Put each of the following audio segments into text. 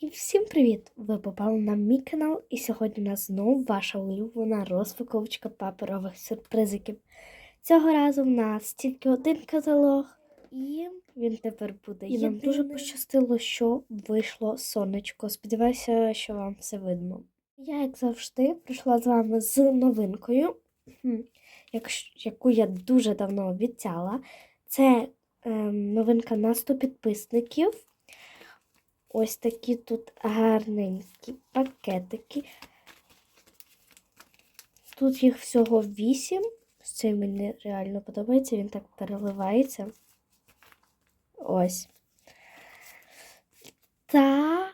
І всім привіт! Ви попали на мій канал, і сьогодні у нас знову ваша улюблена розпаковочка паперових сюрпризиків. Цього разу в нас тільки один каталог, і він тепер буде. І нам дуже пощастило, що вийшло сонечко. Сподіваюся, що вам все видно. Я, як завжди, прийшла з вами з новинкою, яку я дуже давно обіцяла. Це ем, новинка на 100 підписників. Ось такі тут гарненькі пакетики. Тут їх всього 8. Цей мені реально подобається, він так переливається. Ось. Та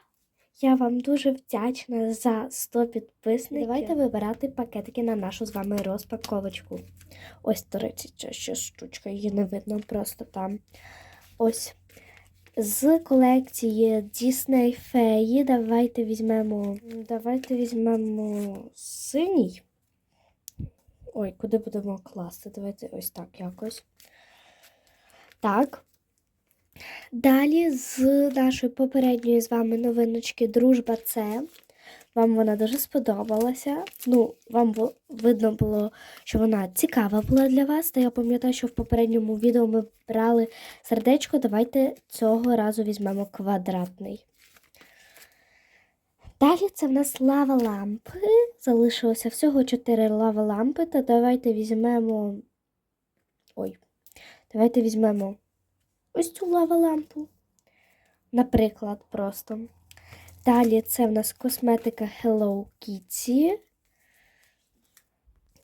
я вам дуже вдячна за 100 підписників. Давайте вибирати пакетики на нашу з вами розпаковочку. Ось, до речі, ця ще штучка, її не видно просто там. Ось. З колекції Disney Феї давайте візьмемо. Давайте візьмемо синій. Ой, куди будемо класти? Давайте ось так якось. Так. Далі з нашої попередньої з вами новиночки Дружба це. Вам вона дуже сподобалася. Ну, вам видно було, що вона цікава була для вас. Та я пам'ятаю, що в попередньому відео ми брали сердечко. Давайте цього разу візьмемо квадратний. Далі це в нас лава лампи. Залишилося всього 4 лава лампи. Та давайте візьмемо. Ой, давайте візьмемо ось цю лава лампу. Наприклад, просто. Далі це в нас косметика Hello Kitty.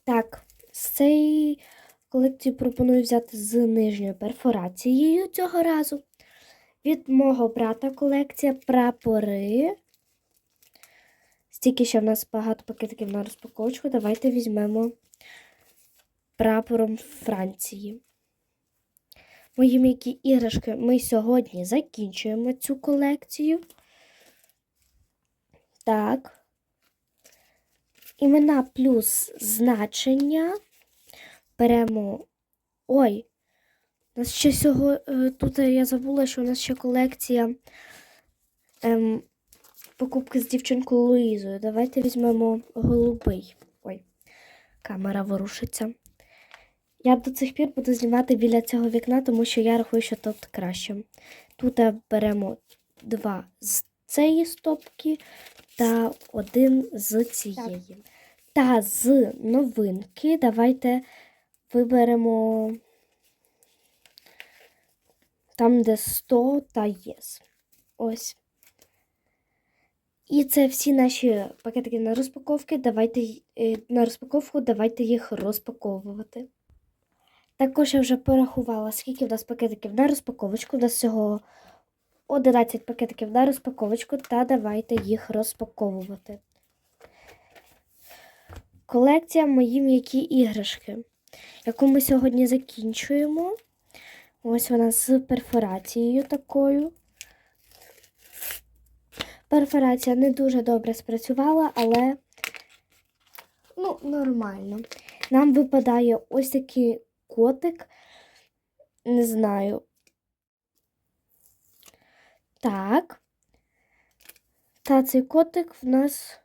Так, з цієї колекції пропоную взяти з нижньою перфорацією цього разу. Від мого брата колекція прапори. Стільки ще в нас багато пакетиків на розпаковочку. Давайте візьмемо прапором Франції. Мої м'які іграшки ми сьогодні закінчуємо цю колекцію. Так. Імена плюс значення. Беремо. Ой, у нас ще сього... е, Тут я забула, що у нас ще колекція ем, покупки з дівчинкою Луїзою. Давайте візьмемо голубий. Ой, камера ворушиться. Я до цих пір буду знімати біля цього вікна, тому що я рахую, що тут краще. Тут е, беремо два з цієї стопки та один з цієї. Та з новинки давайте виберемо там, де 100 та єс. Ось. І це всі наші пакетики на розпаковки. Давайте е, на розпаковку, давайте їх розпаковувати. Також я вже порахувала, скільки в нас пакетиків на розпаковочку. У нас всього 11 пакетиків на розпаковочку, та давайте їх розпаковувати. Колекція мої м'які іграшки, яку ми сьогодні закінчуємо. Ось вона з перфорацією такою. Перфорація не дуже добре спрацювала, але ну, нормально. Нам випадає ось такий котик. Не знаю. Так. Та цей котик в нас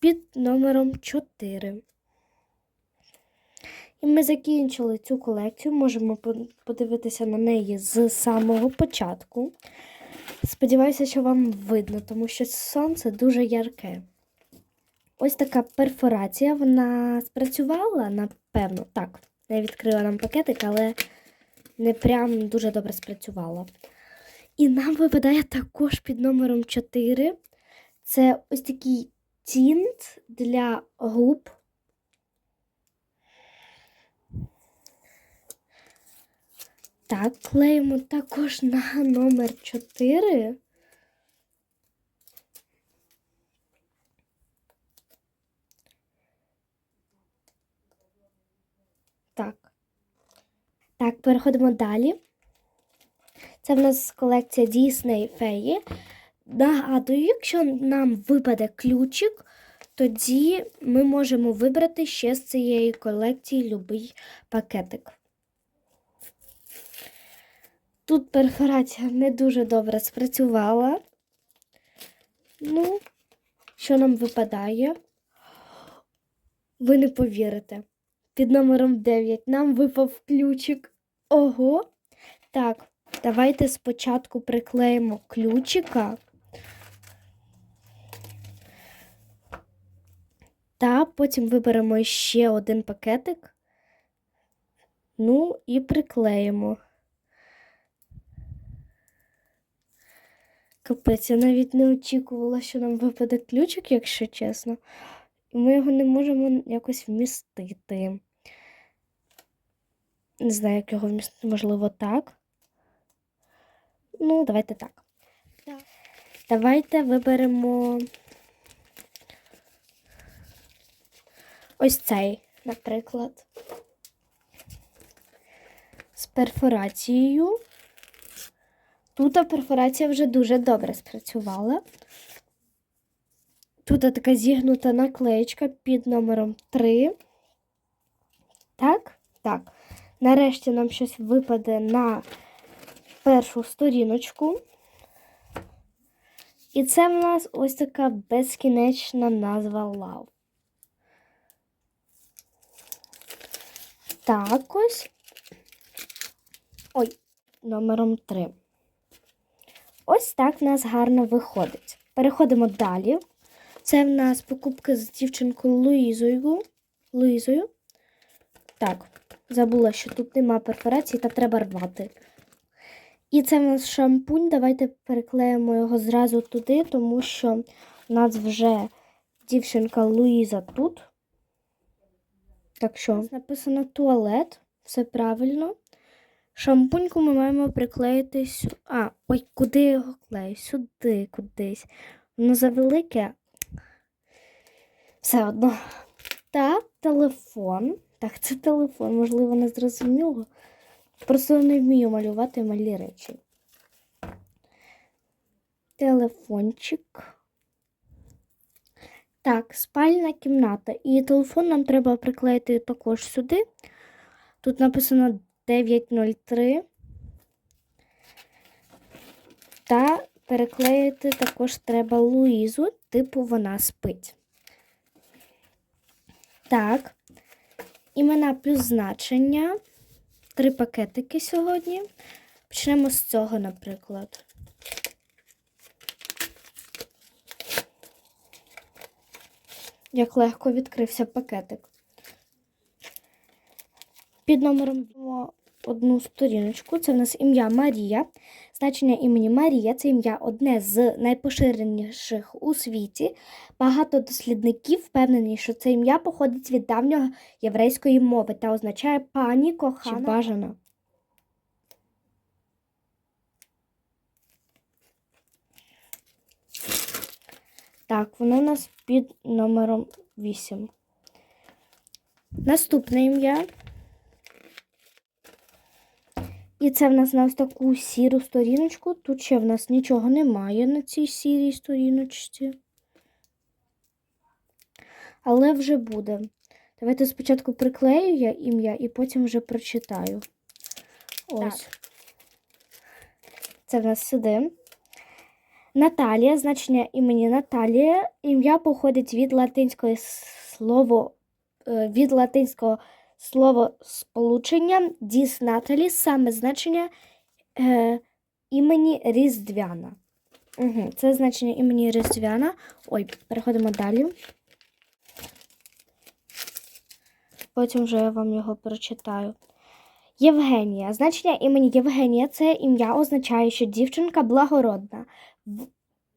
під номером 4. І ми закінчили цю колекцію. Можемо подивитися на неї з самого початку. Сподіваюся, що вам видно, тому що сонце дуже ярке. Ось така перфорація. Вона спрацювала, напевно. Так, я відкрила нам пакетик, але не прям дуже добре спрацювала. І нам випадає також під номером 4. Це ось такий тінт для губ. Так, клеїмо також на номер 4. Так. Так, переходимо далі. Це в нас колекція Disney Феї. Нагадую, якщо нам випаде ключик, тоді ми можемо вибрати ще з цієї колекції любий пакетик. Тут перфорація не дуже добре спрацювала. Ну, що нам випадає? Ви не повірите. Під номером 9 нам випав ключик. Ого. Так, давайте спочатку приклеїмо ключика. Та потім виберемо ще один пакетик. Ну і приклеїмо. Капець, я навіть не очікувала, що нам випаде ключик, якщо чесно. І ми його не можемо якось вмістити. Не знаю, як його вмістити, можливо, так. Ну, давайте так. Так. Давайте виберемо ось цей, наприклад. З перфорацією. Тут перфорація вже дуже добре спрацювала. Тут така зігнута наклеєчка під номером 3. Так, так. Нарешті нам щось випаде на першу сторіночку. І це в нас ось така безкінечна назва Love. Так ось. Ой, номером 3. Ось так в нас гарно виходить. Переходимо далі. Це в нас покупки з дівчинкою Луїзою. Луїзою. Так, забула, що тут нема перфорації та треба рвати. І це в нас шампунь. Давайте переклеїмо його зразу туди, тому що у нас вже дівчинка Луїза тут. Так що, написано туалет, все правильно. Шампуньку ми маємо приклеїти сюди. А, ой, куди я його клею? Сюди, кудись. Воно завелике. Все одно. Та телефон. Так, це телефон, можливо, не зрозуміло. Просто не вмію малювати малі речі. Телефончик. Так, спальна кімната. І телефон нам треба приклеїти також сюди. Тут написано 903. Та переклеїти також треба Луїзу, типу вона спить. Так. Імена плюс значення. Три пакетики сьогодні. Почнемо з цього, наприклад. Як легко відкрився пакетик. Під номером одну сторіночку. Це в нас ім'я Марія. Значення імені Марія це ім'я одне з найпоширеніших у світі. Багато дослідників впевнені, що це ім'я походить від давньої єврейської мови та означає пані кохана чи бажана. Так, воно у нас під номером 8. Наступне ім'я. І це в нас на ось таку сіру сторіночку. Тут ще в нас нічого немає на цій сірій сторіночці. Але вже буде. Давайте спочатку приклею я ім'я і потім вже прочитаю. Ось. Це в нас сюди. Наталія, значення імені Наталія. Ім'я походить від латинського слово, е, від латинського слово сполучення діс Наталі, саме значення е, імені Різдвяна. Угу, Це значення імені Різдвяна. Ой, переходимо далі. Потім вже я вам його прочитаю. Євгенія. Значення імені Євгенія це ім'я означає, що дівчинка благородна,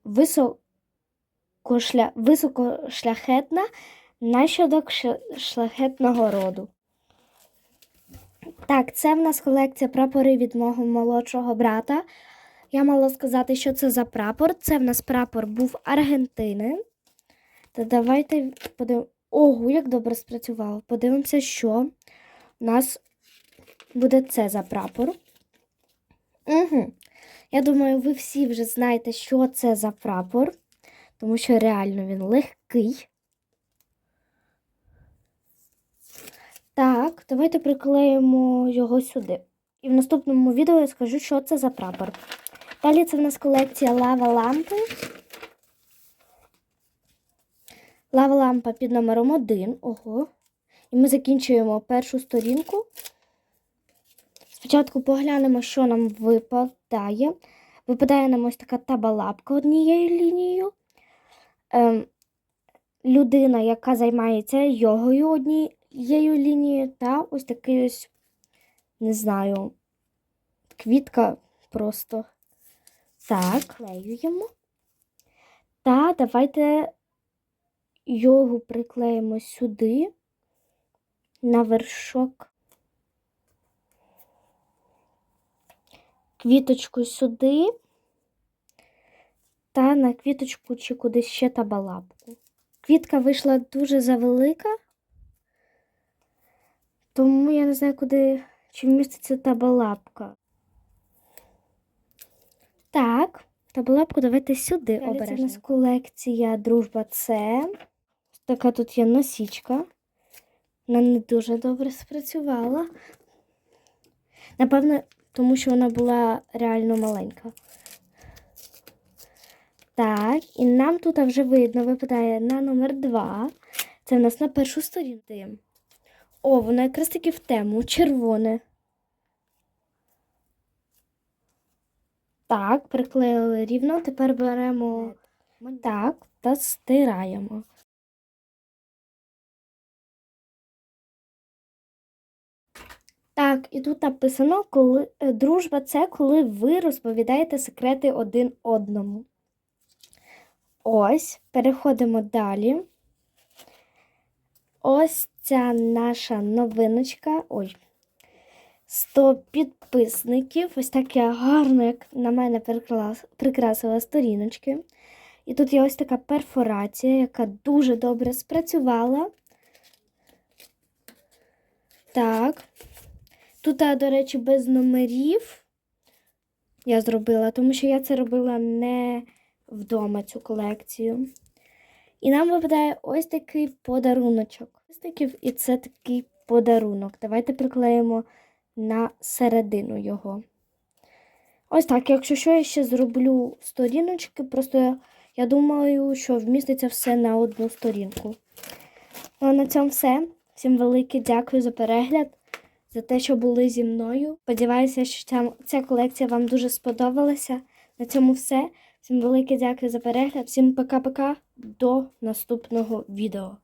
високошля... високошляхетна, наслідок шляхетного роду. Так, це в нас колекція прапори від мого молодшого брата. Я мала сказати, що це за прапор. Це в нас прапор був Аргентини. Та давайте подивимося. Ого, як добре спрацював. Подивимося, що у нас буде це за прапор. Угу. Я думаю, ви всі вже знаєте, що це за прапор, тому що реально він легкий. Так, давайте приклеїмо його сюди. І в наступному відео я скажу, що це за прапор. Далі це в нас колекція лава лампи. Лава лампа під номером 1. Ого. І ми закінчуємо першу сторінку. Спочатку поглянемо, що нам випадає. Випадає нам ось така табалапка однією лінією. Ем, людина, яка займається йогою однією лінією, та ось такий ось, не знаю, квітка просто. Так, клеюємо. Та давайте йогу приклеїмо сюди, на вершок. Квіточку сюди. Та на квіточку чи кудись ще табалапку. Квітка вийшла дуже завелика, тому я не знаю, куди чи вміститься табалапка. Так, табалапку давайте сюди обережно. Це у нас колекція Дружба Це. Така тут є носічка. Вона не дуже добре спрацювала. Напевно, тому що вона була реально маленька. Так, і нам тут вже видно, випадає на номер 2. Це в нас на першу сторінку. О, воно якраз таки в тему червоне. Так, приклеїли рівно. Тепер беремо так та стираємо. Так, і тут написано, коли е, дружба це коли ви розповідаєте секрети один одному. Ось, переходимо далі. Ось ця наша новиночка. Ой, 100 підписників. Ось так я гарно, як на мене прикрасила сторіночки. І тут є ось така перфорація, яка дуже добре спрацювала. Так. Тут, до речі, без номерів я зробила, тому що я це робила не вдома цю колекцію. І нам випадає ось такий подаруночок. І це такий подарунок. Давайте приклеїмо на середину його. Ось так, якщо що, я ще зроблю сторіночки, просто я, думаю, що вміститься все на одну сторінку. Ну, а на цьому все. Всім велике дякую за перегляд, за те, що були зі мною. Сподіваюся, що ця колекція вам дуже сподобалася. На цьому все. Всім велике дякую за перегляд. Всім пока-пока. До наступного відео.